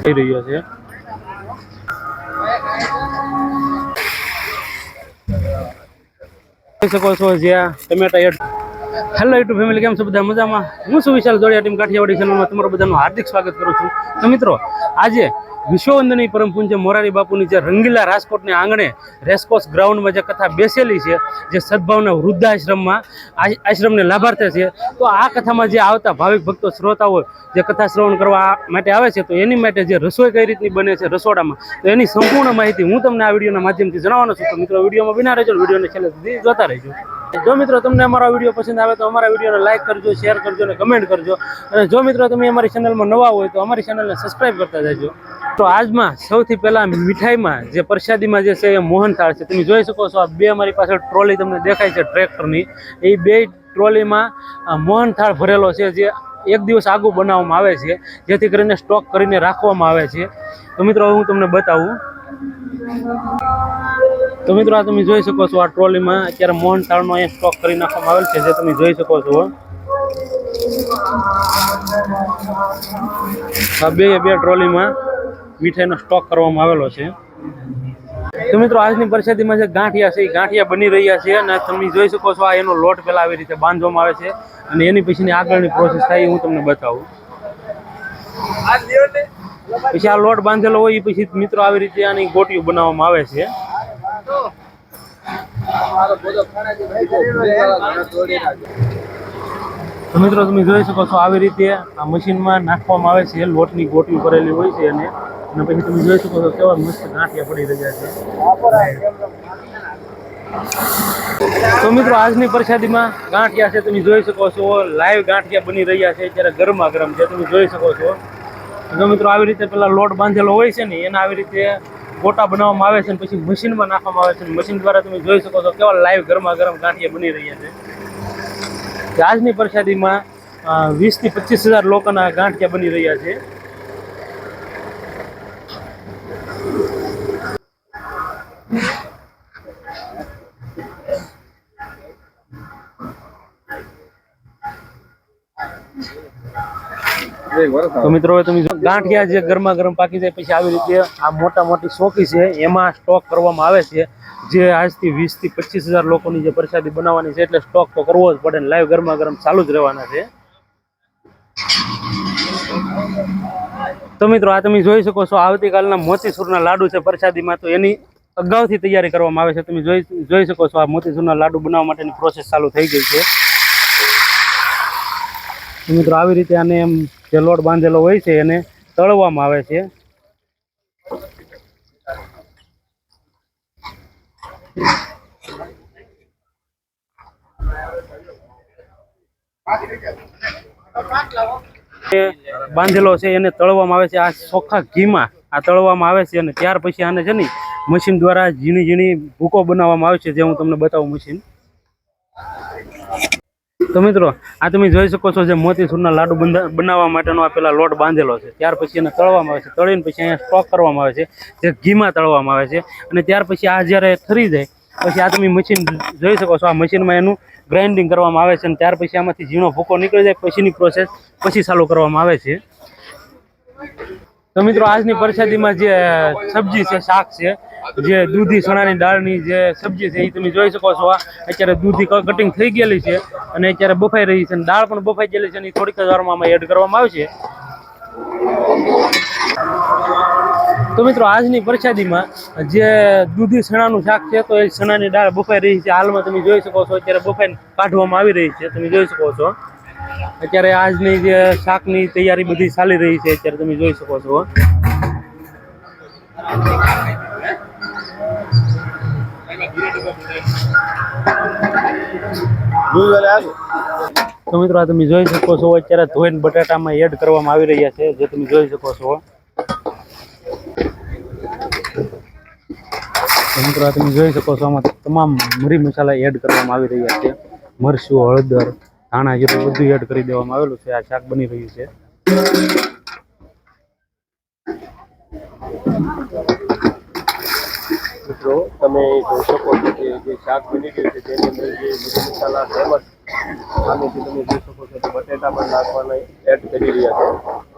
થઈ રહ્યો છે જોઈ શકો છો જ્યાં ટમેટા એડ હેલો યુટ્યુબ ફેમિલી કેમ છો બધા? મજામાં? હું છું વિશાલ જોડિયા ટીમ કાઠિયાવાડી ચેનલમાં તમારું બધાનું હાર્દિક સ્વાગત કરું છું. તો મિત્રો, આજે વિશ્વવંદની પરમ પૂજ્ય મોરારી બાપુની જે રંગીલા રાજકોટને આંગણે રેસકોર્સ ગ્રાઉન્ડમાં જે કથા બેસેલી છે, જે સદભાવના વૃદ્ધાશ્રમમાં આશ્રમને લાભાર્થે છે, તો આ કથામાં જે આવતા ભાવિક ભક્તો શ્રોતાઓ જે કથા શ્રવણ કરવા માટે આવે છે, તો એની માટે જે રસોઈ કઈ રીતની બને છે રસોડામાં, તો એની સંપૂર્ણ માહિતી હું તમને આ વિડીયોના માધ્યમથી જણાવવાનો છું. તો મિત્રો, વિડીયોમાં વિના રહેજો, વિડીયોને છેલ્લે સુધી જોતા રહેજો. જો મિત્રો તમને અમારો વીડિયો પસંદ આવે તો અમારા વિડીયોને લાઈક કરજો શેર કરજો અને કમેન્ટ કરજો. અને જો મિત્રો તમે અમારી ચેનલમાં નવા હોય તો અમારી ચેનલને સબસ્ક્રાઈબ કરતા જજો. તો આજમાં સૌથી પહેલાં મીઠાઈમાં જે પ્રસાદીમાં જે છે એ મોહનથાળ છે, તમે જોઈ શકો છો આ બે અમારી પાસે ટ્રોલી તમને દેખાય છે ટ્રેક્ટરની એ બે ટ્રોલીમાં મોહનથાળ ભરેલો છે જે એક દિવસ આગું બનાવવામાં આવે છે, જેથી કરીને સ્ટોક કરીને રાખવામાં આવે છે. તો મિત્રો હું તમને બતાવું. તો મિત્રો આ તમે જોઈ શકો છો, આ ટ્રોલીમાં અત્યારે મોહનથાળનો અહીંયા સ્ટોક કરી નાખવામાં આવેલ છે, જે તમે જોઈ શકો છો. બે બે ટ્રોલીમાં મીઠાઈનો સ્ટોક કરવામાં આવેલો છે. તો મિત્રો, આજની પરિસ્થિતિમાં જે ગાંઠિયા છે, એ ગાંઠિયા બની રહ્યા છે અને તમે જોઈ શકો છો, આ એનો લોટ પેલા આવી રીતે બાંધવામાં આવે છે અને એની પછીની આગળની પ્રોસેસ થાય હું તમને બતાવું. પછી આ લોટ બાંધેલો હોય, એ પછી મિત્રો આવી રીતે આની ગોટીઓ બનાવવામાં આવે છે. તો મિત્રો, તમે જોઈ શકો છો આવી રીતે આ મશીનમાં નાખવામાં આવે છે, લોટની ગોટલી ભરેલી હોય છે અને અને પછી તમે જોઈ શકો છો કેવા મસ્ત ગાંઠિયા પડી રહ્યા છે. તો મિત્રો, આજની પ્રસાદીમાં ગાંઠિયા છે, તમે જોઈ શકો છો. લાઈવ ગાંઠિયા બની રહ્યા છે, અત્યારે ગરમા ગરમ છે, તમે જોઈ શકો છો. જો મિત્રો, આવી રીતે પેલા લોટ બાંધેલો હોય છે ને, એના આવી રીતે ગોટા બનાવવામાં આવે છે અને પછી મશીનમાં નાખવામાં આવે છે મશીન દ્વારા તમે જોઈ શકો છો કેવા લાઈવ ગરમા ગરમ ગાંઠિયા બની રહ્યા છે. આજની પ્રસાદીમાં વીસથી પચીસ હજાર લોકોના ગાંઠિયા બની રહ્યા છે. તો મિત્રો તમે ગાંઠિયા જે ગરમા ગરમ પાકી જાય પછી આવી રીતે આ મોટા મોટી શોકી છે, એમાં સ્ટોક કરવામાં આવે છે. જે આજથી વીસથી પચીસ હજાર લોકોની જે પ્રસાદી બનાવવાની છે, એટલે સ્ટોક તો કરવો જ પડે લાઈવ ગરમા ગરમ ચાલુ જ રહેવાના છે. તો મિત્રો આ તમે જોઈ શકો છો, આવતીકાલના મોતીસૂરના લાડુ છે પ્રસાદીમાં. તો એની અગાઉથી તૈયારી કરવામાં આવે છે. તમે જોઈ જોઈ શકો છો, આ મોતીસૂરના લાડુ બનાવવા માટેની પ્રોસેસ ચાલુ થઈ ગઈ છે. મિત્રો આવી રીતે આને એમ જે લોટ બાંધેલો હોય છે એને તળવામાં આવે છે. બાંધેલો છે, એને તળવામાં આવે છે. આ ચોખ્ખા ઘીમાં આ તળવામાં આવે છે અને ત્યાર પછી આને છે ને મશીન દ્વારા ઝીણી ઝીણી ભૂકો બનાવવામાં આવે છે, જે હું તમને બતાવું મશીન. તો મિત્રો, આ તમે જોઈ શકો છો જે મોતીસૂરના લાડુ બનાવવા માટેનો આ પેલા લોટ બાંધેલો છે. ત્યાર પછી એને તળવામાં આવે છે. તળીને પછી અહીંયા સ્ટોક કરવામાં આવે છે. જે ઘીમાં તળવામાં આવે છે. અને ત્યાર પછી આ જ્યારે ઠરી જાય, પછી આ તમે મશીન જોઈ શકો છો. આ મશીનમાં એનું ગ્રાઇન્ડિંગ કરવામાં આવે છે અને ત્યાર પછી આમાંથી ઝીણો ભૂકો નીકળી જાય, પછીની પ્રોસેસ પછી ચાલુ કરવામાં આવે છે. તો મિત્રો, આજની પ્રસાદીમાં જે સબ્જી છે, શાક છે, જે દૂધી ચણાની દાળની જે સબ્જી છે, એ તમે જોઈ શકો છો. અત્યારે દૂધી કટિંગ થઈ ગયેલી છે અને અત્યારે બફાઈ રહી છે અને દાળ પણ બફાઈ ગયેલી છે અને થોડીક જ વારમાં એડ કરવામાં આવશે. તો મિત્રો, આજની પ્રસાદીમાં જે દૂધી ચણાનું શાક છે, તો એ ચણાની દાળ બફાઈ રહી છે. હાલમાં તમે જોઈ શકો છો, અત્યારે બફાઈ કાઢવામાં આવી રહી છે. તમે જોઈ શકો છો. અત્યારે આજની જે શાકની તૈયારી બધી ચાલી રહી છે, અત્યારે તમે જોઈ શકો છો. તો મિત્રો, આ તમે જોઈ શકો છો, અત્યારે ધોઈને બટાટામાં એડ કરવામાં આવી રહ્યા છે, જે તમે જોઈ શકો છો. મિત્રો તમે જોઈ શકો છો, આમાં તમામ મરી મસાલા એડ કરવામાં આવી રહ્યા છે. મરચું, હળદર ધાણા જીરું બધું એડ કરી દેવામાં આવેલું છે, આ શાક બની રહ્યું છે. મિત્રો, તમે જોઈ શકો છો કે જે શાક બની ગયું છે તેની અંદર જે મસાલા ફેમસ આમેથી તમે જોઈ શકો છો કે બટેટા પણ નાખવાના એડ કરી રહ્યા છે.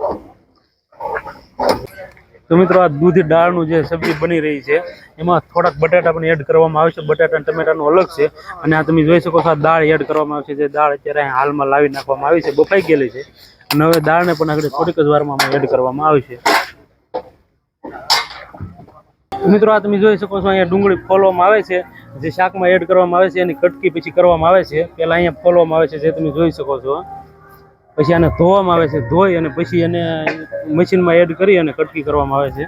તો મિત્રો આ દૂધી દાળનું જે સબ્જી બની રહી છે, એમાં થોડાક બટાટા પણ એડ કરવામાં આવે છે. બટાટા અને ટમેટાનું અલગ છે અને આ તમે જોઈ શકો છો આ દાળ એડ કરવામાં આવે છે. જે દાળ અત્યારે હાલમાં લાવી નાખવામાં આવી છે, બફાઈ ગયેલી છે. અને હવે દાળને પણ આગળ થોડીક જ વારમાં એડ કરવામાં આવે છે. મિત્રો આ તમે જોઈ શકો છો, અહીંયા ડુંગળી ફોલવામાં આવે છે. જે શાકમાં એડ કરવામાં આવે છે, એની કટકી પછી કરવામાં આવે છે. પહેલાં અહીંયા ફોલવામાં આવે છે, જે તમે જોઈ શકો છો. પછી આને ધોવામાં આવે છે, ધોઈ અને પછી એને મશીનમાં એડ કરી અને કટકી કરવામાં આવે છે.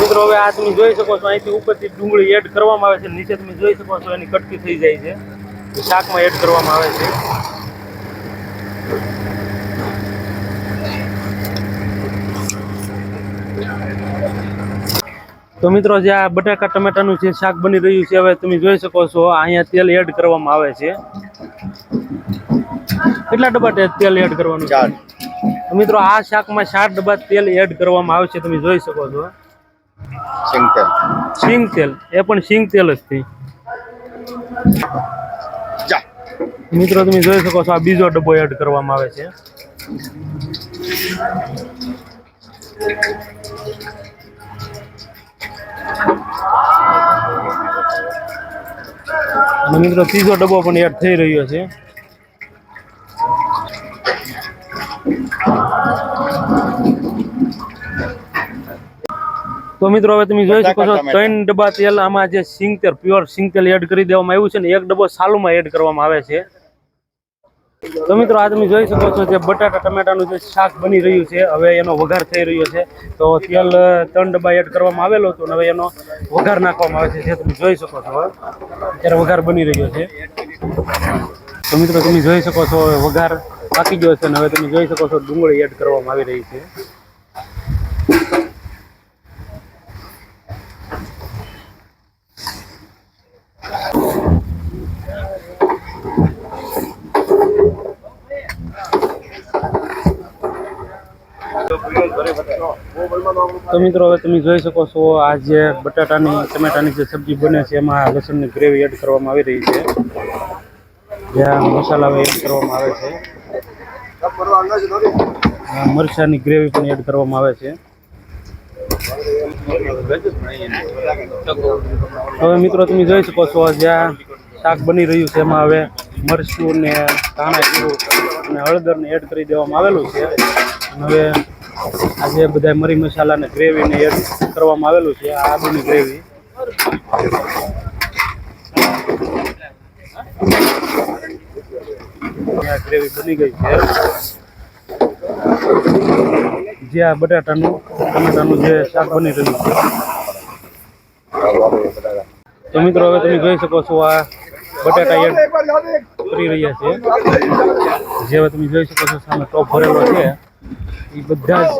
મિત્રો હવે આ તમે જોઈ શકો છો, અહીંથી ઉપરથી ડુંગળી એડ કરવામાં આવે છે નીચે તમે જોઈ શકો છો, એની કટકી થઈ જાય છે. શાકમાં એડ કરવામાં આવે છે. તો મિત્રો જે આ બટાકા ટમેટાનું જે શાક બની રહ્યું છે હવે તમે જોઈ શકો છો અહીંયા તેલ એડ કરવામાં આવે છે. કેટલા ડબ્બા તેલ એડ કરવાનું ચાર. તો મિત્રો આ શાકમાં ચાર ડબ્બા તેલ એડ કરવામાં આવે છે તમે જોઈ શકો છો. સિંગ તેલ. એ પણ સિંગ તેલ જ છે. મિત્રો તમે જોઈ શકો છો આ બીજો ડબ્બો એડ કરવામાં આવે છે. અને મિત્રો ત્રીજો ડબ્બો પણ એડ થઈ રહ્યો છે. તો મિત્રો હવે તમે જોઈ શકો છો ત્રણ ડબ્બા તેલ આમાં જે સિંગ તેલ પ્યોર સિંગ તેલ એડ કરી દેવામાં આવ્યું છે ને એક ડબ્બો સાલુમાં એડ કરવામાં આવે છે. તો મિત્રો આ તમે જોઈ શકો છો જે બટાટા ટમેટાનું જે શાક બની રહ્યું છે, હવે એનો વઘાર થઈ રહ્યો છે. તો તેલ ત્રણ ડબ્બા એડ કરવામાં આવેલો હતો હવે એનો વઘાર નાખવામાં આવે છે, જે તમે જોઈ શકો છો. અત્યારે વઘાર બની રહ્યો છે. તો મિત્રો તમે જોઈ શકો છો વઘાર પાકી ગયો છે અને હવે તમે જોઈ શકો છો ડુંગળી એડ કરવામાં આવી રહી છે. તો મિત્રો હવે તમે જોઈ શકો છો, આ જે બટાટાની, ટમેટાની જે સબ્જી બને છે, એમાં લસણની ગ્રેવી એડ કરવામાં આવી રહી છે. જ્યાં મસાલા એડ કરવામાં આવે છે. મરચાની ગ્રેવી પણ એડ કરવામાં આવે છે. હવે મિત્રો તમે જોઈ શકો છો, જ્યાં શાક બની રહ્યું છે, એમાં હવે મરચું ને ધાણા જીરું અને હળદર ને એડ કરી દેવામાં આવેલું છે. હવે આ જે બધા મરી મસાલા ને ગ્રેવી ને એડ કરવામાં આવેલું છે, આ આદુની ગ્રેવી ગ્રેવી બની ગઈ છે. જે આ બટાટાનું, ટમેટાનું જે શાક બની રહ્યું છે. તો મિત્રો, હવે તમે જોઈ શકો છો આ બટાટા એડ કરી રહ્યા છે. જે હવે તમે જોઈ શકો છો, સામે ટોપ ભરેલો છે. એ બધા જ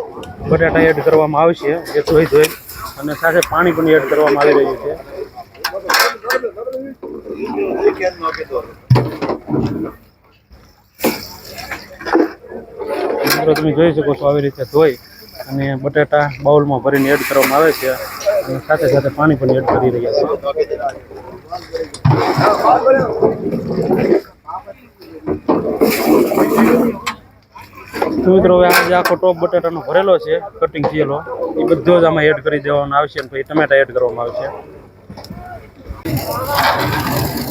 બટાટા એડ કરવામાં આવશે જે ધોઈ ધોઈ અને સાથે પાણી પણ એડ કરવામાં આવી રહ્યું છે. તમે જોઈ શકો છો આવી રીતે ધોઈ અને બટાટા બાઉલમાં ભરીને એડ કરવામાં આવે છે અને સાથે સાથે પાણી પણ એડ કરી રહ્યા છે. તો મિત્રો હવે આ જે આખો ટોપ બટાટાનો ભરેલો છે કટિંગ થયેલો, એ બધો જ આમાં એડ કરી દેવાનો આવશે અને પછી ટમેટા એડ કરવામાં આવશે.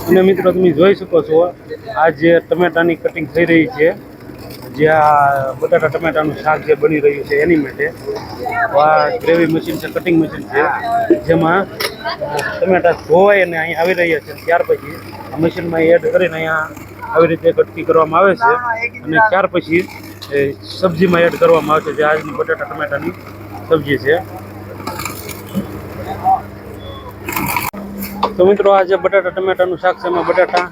અને મિત્રો તમે જોઈ શકો છો, આ જે ટમેટાની કટિંગ થઈ રહી છે, જે આ બટાટા ટમેટાનું શાક જે બની રહ્યું છે એની માટે આ ગ્રેવી મશીન છે કટિંગ મશીન છે, જેમાં ટમેટા ધોવાય અને અહીં આવી રહ્યા છે. ત્યાર પછી આ મશીનમાં એડ કરીને અહીંયા આવી રીતે કટકી કરવામાં આવે છે. અને ત્યાર પછી એ સબ્જીમાં એડ કરવામાં આવે છે, જે આજની બટાટા, ટમેટાની સબ્જી છે. તો મિત્રો, આ જે બટાટા, ટમેટાનું શાક છે, એમાં બટાટા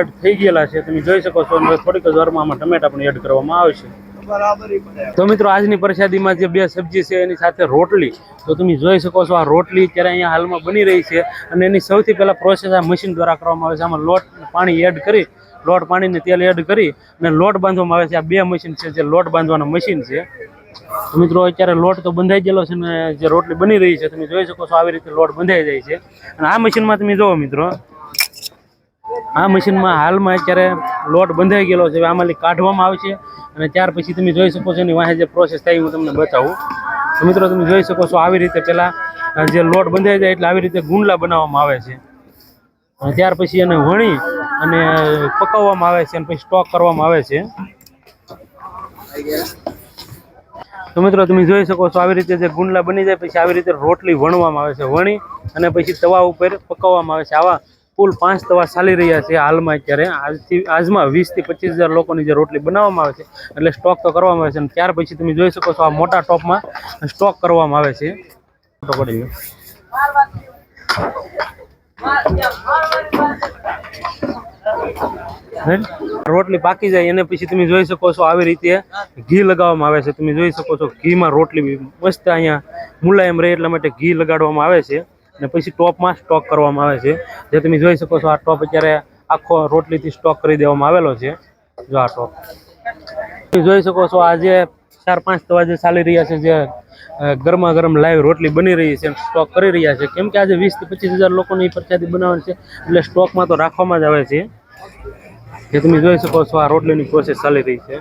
એડ થઈ ગયેલા છે. તમે જોઈ શકો છો, અને થોડીક જ વારમાં આમાં ટમેટા પણ એડ કરવામાં આવશે તો મિત્રો, આજની પ્રસાદીમાં જે બે સબ્જી છે, એની સાથે રોટલી. તો તમે જોઈ શકો છો, આ રોટલી અત્યારે અહીંયા હાલમાં બની રહી છે. અને એની સૌથી પહેલાં પ્રોસેસ આ મશીન દ્વારા કરવામાં આવે છે. આમાં લોટ પાણી એડ કરી લોટ પાણીને તેલ એડ કરી અને લોટ બાંધવામાં આવે છે. આ બે મશીન છે જે લોટ બાંધવાના મશીન છે. મિત્રો, અત્યારે લોટ તો બંધાઈ ગયેલો છે ને જે રોટલી બની રહી છે, તમે જોઈ શકો છો આવી રીતે લોટ બંધાઈ જાય છે. અને આ મશીનમાં તમે જુઓ મિત્રો, આ મશીનમાં હાલમાં અત્યારે લોટ બંધાઈ ગયેલો છે. આમાંથી કાઢવામાં આવે છે અને ત્યાર પછી તમે જોઈ શકો છો એની વાંહે જે પ્રોસેસ થાય હું તમને બતાવું. તો મિત્રો, તમે જોઈ શકો છો આવી રીતે પહેલાં જે લોટ બંધાઈ જાય એટલે આવી રીતે ગુંડલા બનાવવામાં આવે છે. ત્યાર પછી એને વણી અને પકાવવામાં આવે છે અને પછી સ્ટોક કરવામાં આવે છે. તો મિત્રો તમે જોઈ શકો છો આવી રીતે જે ગુંડલા બની જાય પછી આવી રીતે રોટલી વણવામાં આવે છે વણી અને પછી તવા ઉપર પકાવવામાં આવે છે. આવા કુલ પાંચ તવા ચાલી રહ્યા છે હાલમાં અત્યારે. આજથી આજમાં વીસથી પચીસ હજાર લોકોની જે રોટલી બનાવવામાં આવે છે એટલે સ્ટોક તો કરવામાં આવે છે. અને ત્યાર પછી તમે જોઈ શકો છો આ મોટા ટોપમાં સ્ટોક કરવામાં આવે છે. ફોટો પડી ગયો. રોટલી પાકી જાય, એને પછી તમે જોઈ શકો છો આવી રીતે ઘી લગાવવામાં આવે છે. તમે જોઈ શકો છો ઘીમાં રોટલી મસ્ત અહીંયા મુલાયમ રહે એટલા માટે ઘી લગાડવામાં આવે છે. અને પછી ટોપમાં સ્ટોક કરવામાં આવે છે. જે તમે જોઈ શકો છો આ ટોપ અત્યારે આખો રોટલીથી સ્ટોક કરી દેવામાં આવેલો છે. જો આ ટોપ. તમે જોઈ શકો છો આજે ચાર પાંચ તવા જે ચાલી રહ્યા છે, જે ગરમા ગરમ લાઈવ રોટલી બની રહી છે સ્ટોક કરી રહ્યા છે. કેમ કે આજે વીસથી પચીસ હજાર લોકોની પ્રખ્યાતિ બનાવવાની છે, એટલે સ્ટોકમાં તો રાખવામાં જ આવે છે. જે તમે જોઈ શકો છો, આ રોટલીની પ્રોસેસ ચાલી રહી છે.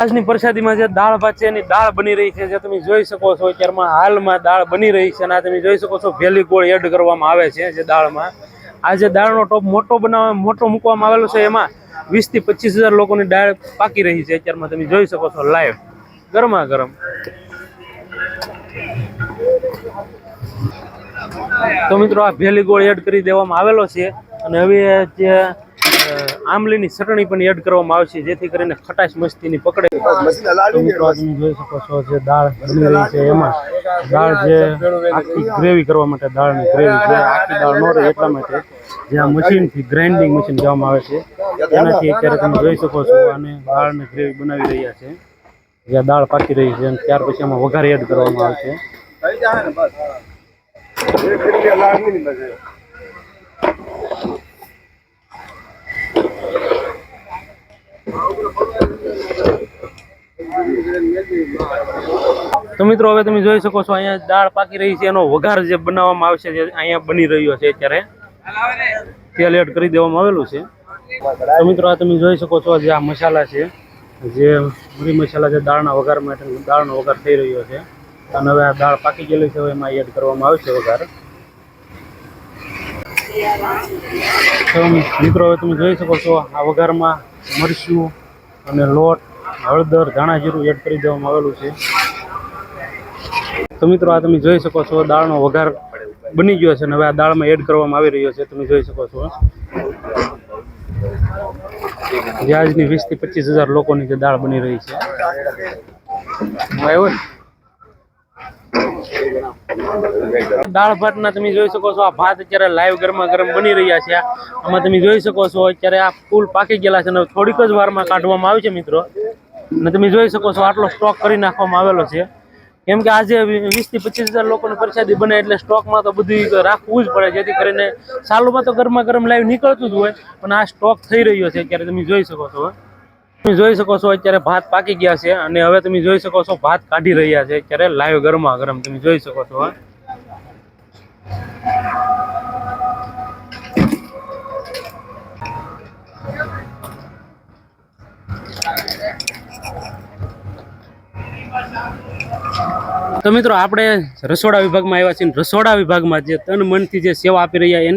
આજની પ્રસાદીમાં જે દાળ ભાત છે, એની દાળ બની રહી છે, જે તમે જોઈ શકો છો અત્યારમાં હાલમાં દાળ બની રહી છે અને તમે જોઈ શકો છો, ભેલી ગોળ એડ કરવામાં આવે છે, જે દાળમાં. આ જે દાળનો ટોપ મોટો બનાવવા મોટો મૂકવામાં આવેલો છે એમાં વીસથી પચીસ હજાર લોકોની દાળ પાકી રહી છે. અત્યારમાં તમે જોઈ શકો છો લાઈવ ગરમા ગરમ. તો મિત્રો આ ભેલી ગોળ એડ કરી દેવામાં આવેલો છે અને હવે જે આમલીની ચટણી પણ એડ કરવામાં આવશે જેથી કરીને ખટાશ મસ્તીની પકડે. મિત્રો તમે જોઈ શકો છો જે દાળ બની રહી છે એમાં. દાળ જે આખી ગ્રેવી કરવા માટે દાળની ગ્રેવી જે આખી દાળ ન રહે એટલા માટે. જે આ મશીનથી ગ્રાઇન્ડિંગ મશીન કહેવામાં આવે છે. એનાથી અત્યારે તમે જોઈ શકો છો અને દાળની ગ્રેવી બનાવી રહ્યા છે. જ્યાં દાળ પાકી રહી છે અને ત્યાર પછી એમાં વઘાર એડ કરવામાં આવે છે. તો મિત્રો, હવે તમે જોઈ શકો છો અહીંયા દાળ પાકી રહી છે. એનો વઘાર જે બનાવવામાં આવશે જે અહીંયા બની રહ્યો છે અત્યારે. તેલ એડ કરી દેવામાં આવેલું છે. તો મિત્રો, આ તમે જોઈ શકો છો જે આ મસાલા છે, જે મરી મસાલા છે, દાળના વઘાર માટે, દાળનો વઘાર થઈ રહ્યો છે. અને હવે આ દાળ પાકી ગયેલી છે એમાં એડ કરવામાં આવશે વઘાર. મિત્રો, હવે તમે જોઈ શકો છો, આ વઘારમાં મરચું અને લોટ, હળદર, ધાણા જીરું એડ કરી દેવામાં આવેલું છે. તો મિત્રો, આ તમે જોઈ શકો છો, દાળનો વઘાર બની ગયો છે અને હવે આ દાળમાં એડ કરવામાં આવી રહ્યો છે, તમે જોઈ શકો છો. વ્યાજની વીસથી પચીસ હજાર લોકોની જે દાળ બની રહી છે? દાળ ભાતના તમે જોઈ શકો છો, આ ભાત અત્યારે લાઈવ ગરમા ગરમ બની રહ્યા છે. આમાં તમે જોઈ શકો છો, અત્યારે આ ફૂલ પાકી ગયેલા છે અને થોડીક જ વારમાં કાઢવામાં આવે છે મિત્રો. અને તમે જોઈ શકો છો, આટલો સ્ટોક કરી નાખવામાં આવેલો છે. કેમ કે આજે વીસથી પચીસ હજાર લોકોને પ્રસાદી બને એટલે સ્ટોકમાં તો બધું રાખવું જ પડે. જેથી કરીને સાલુમાં તો ગરમા ગરમ લાઈવ નીકળતું જ હોય, પણ આ સ્ટોક થઈ રહ્યો છે અત્યારે તમે જોઈ શકો છો તમે જોઈ શકો છો અત્યારે ભાત પાકી ગયા છે અને હવે તમે જોઈ શકો છો ભાત કાઢી રહ્યા છે અત્યારે લાઈવ ગરમા ગરમ તમે જોઈ શકો છો, હા. તો મિત્રો, આપણે રસોડા વિભાગમાં આવ્યા છીએ રસોડા વિભાગમાં જે તન મનથી જે સેવા આપી રહ્યા એ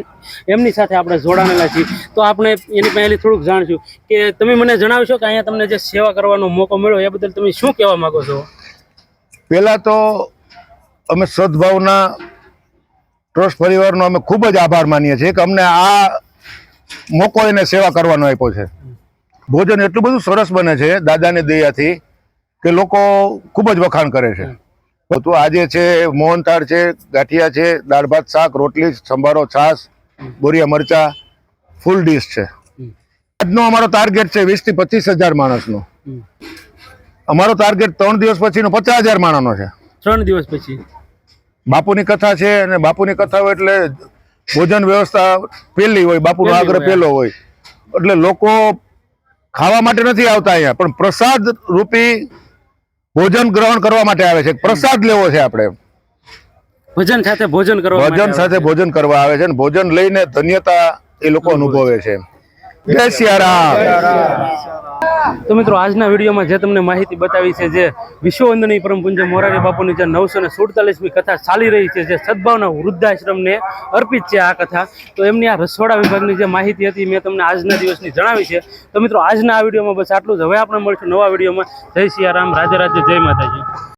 એમની સાથે આપણે જોડાણેલા છીએ. તો આપણે એની પહેલી થોડુંક જાણશું કે તમે મને જણાવશો કે અહીંયા તમને જે સેવા કરવાનો મોકો મળ્યો, એ બદલ તમે શું કહેવા માંગો છો? પહેલાં તો અમે સદભાવના ટ્રસ્ટ પરિવારનો અમે ખૂબ જ આભાર માનીએ છીએ કે અમને આ મોકો એને સેવા કરવાનો આપ્યો છે. ભોજન એટલું બધું સરસ બને છે, દાદાની દયાથી. કે લોકો ખૂબ જ વખાણ કરે છે. તો આજે છે મોહનથાળ છે ગાંઠિયા છે દાળ ભાત શાક રોટલી સંભારો છાશ બોરિયા મરચા ફૂલ ડીશ છે. આજનો અમારો ટાર્ગેટ છે વીસથી પચીસ હજાર માણસનો. અમારો ટાર્ગેટ ત્રણ દિવસ પછીનો પચાસ હજાર માણસનો છે. ત્રણ દિવસ પછી. બાપુની કથા છે અને બાપુની કથા હોય એટલે ભોજન વ્યવસ્થા પહેલી હોય બાપુનો આગ્રહ પહેલો હોય. એટલે લોકો ખાવા માટે નથી આવતા અહીંયા પણ પ્રસાદ રૂપી ભોજન ગ્રહણ કરવા માટે આવે છે. પ્રસાદ લેવો છે આપણે. ભજન સાથે ભોજન કરવા ભોજન સાથે ભોજન કરવા આવે છે અને ભોજન લઈને ધન્યતા એ લોકો અનુભવે છે. જય સિયારામ. તો મિત્રો, આજના વિડીયોમાં જે તમને માહિતી બતાવી છે જે વિશ્વવંદની પરમપુંજ મોરારી બાપુની જે નવસો ને સુડતાલીસમી કથા ચાલી રહી છે, જે સદભાવના વૃદ્ધાશ્રમને અર્પિત છે આ કથા, તો એમની આ રસોડા વિભાગની જે માહિતી હતી મેં તમને આજના દિવસની જણાવી છે. તો મિત્રો, આજના આ વિડીયોમાં બસ આટલું જ. હવે આપણે મળશું નવા વિડીયોમાં. જય સિયારામ રાજા રાજ્ય જય માતાજી.